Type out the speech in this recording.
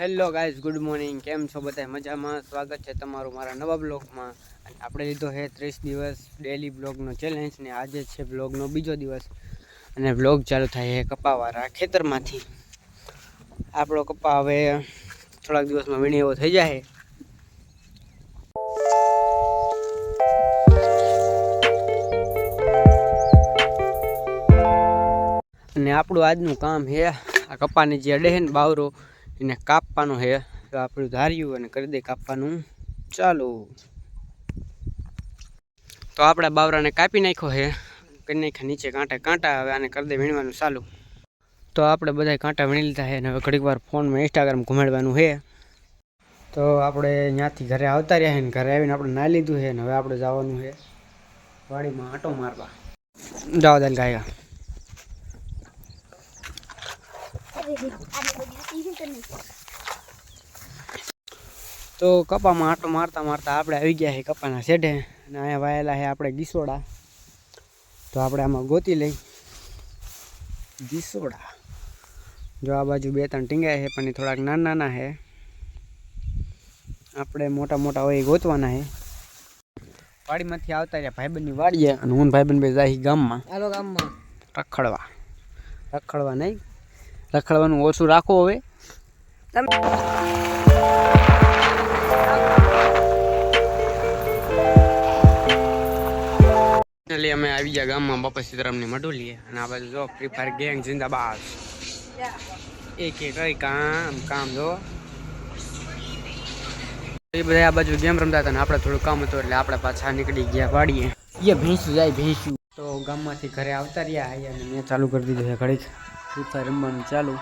Hello guys, good morning. કેમ છો બધા મજામાં? સ્વાગત છે તમારું મારા નવા બ્લોગમાં. અને આપણે લીધો છે ત્રીસ દિવસ ડેલી બ્લોગનો ચેલેન્જ ને આજે છે બ્લોગનો બીજો દિવસ. અને બ્લોગ ચાલુ થાય છે કપાવાળા ખેતરમાંથી. આપણો કપા હવે થોડાક દિવસમાં વીણી એવો થઈ જાય અને આપણું આજનું કામ છે આ કપાની જે અડે છે ને બાવરો એને કાપવાનું છે. તો આપણું ધાર્યું અને કરી દે કાપવાનું. ચાલુ. તો આપણે બાવરાને કાપી નાખ્યો છે. કરી નાખ્યા નીચે કાંટા કાંટા હવે આને કરી દે વીણવાનું. ચાલુ. તો આપણે બધા કાંટા વીણી લીધા છે અને હવે ઘડીક વાર ફોનમાં ઇન્સ્ટાગ્રામ ઘુમાડવાનું છે. તો આપણે ત્યાંથી ઘરે આવતા રહ્યા છે ને ઘરે આવીને આપણે નાહી લીધું છે ને હવે આપણે જવાનું છે વાડીમાં આંટો મારવા. જાઓ દાલ ગાયગા તો કપામાં આટો મારતા મારતા આપણે આવી ગયા છે કપાના શેઢે અને અહીંયા વાયેલા છે આપણે ગીસોડા. તો આપણે આમાં ગોતી લઈ. ગીસોડા. જો આ બાજુ બે ત્રણ ટીંગાય છે પણ એ થોડાક નાના નાના છે. આપણે મોટા મોટા હોય એ ગોતવાના છે. વાડીમાંથી આવતા રહ્યા ભાઈબંધની વાડીએ અને હું ભાઈબંધ બે જાય ગામમાં. ગામમાં. રખડવા. રખડવા નહીં. રખડવાનું ઓછું રાખો હવે. ફાઇનલી અમે આવી ગયા ગામમાં બાપા સીતારામની મડોલીએ. અને આ બાજુ જો ફ્રી ફાયર ગેંગ જિંદાબાદ. એક એક કઈ કામ કામ જો. એ બધા આ બાજુ ગેમ રમતા હતા ને આપણે થોડું કામ હતું એટલે આપણે પાછા નીકળી ગયા વાડીએ. એ ભેંસું જાય ભેંસું. તો ગામમાંથી ઘરે આવતા રહ્યા અને મેં ચાલુ કરી દીધું છે ઘડીક. ફ્રી ફાયર રમવાનું ચાલુ.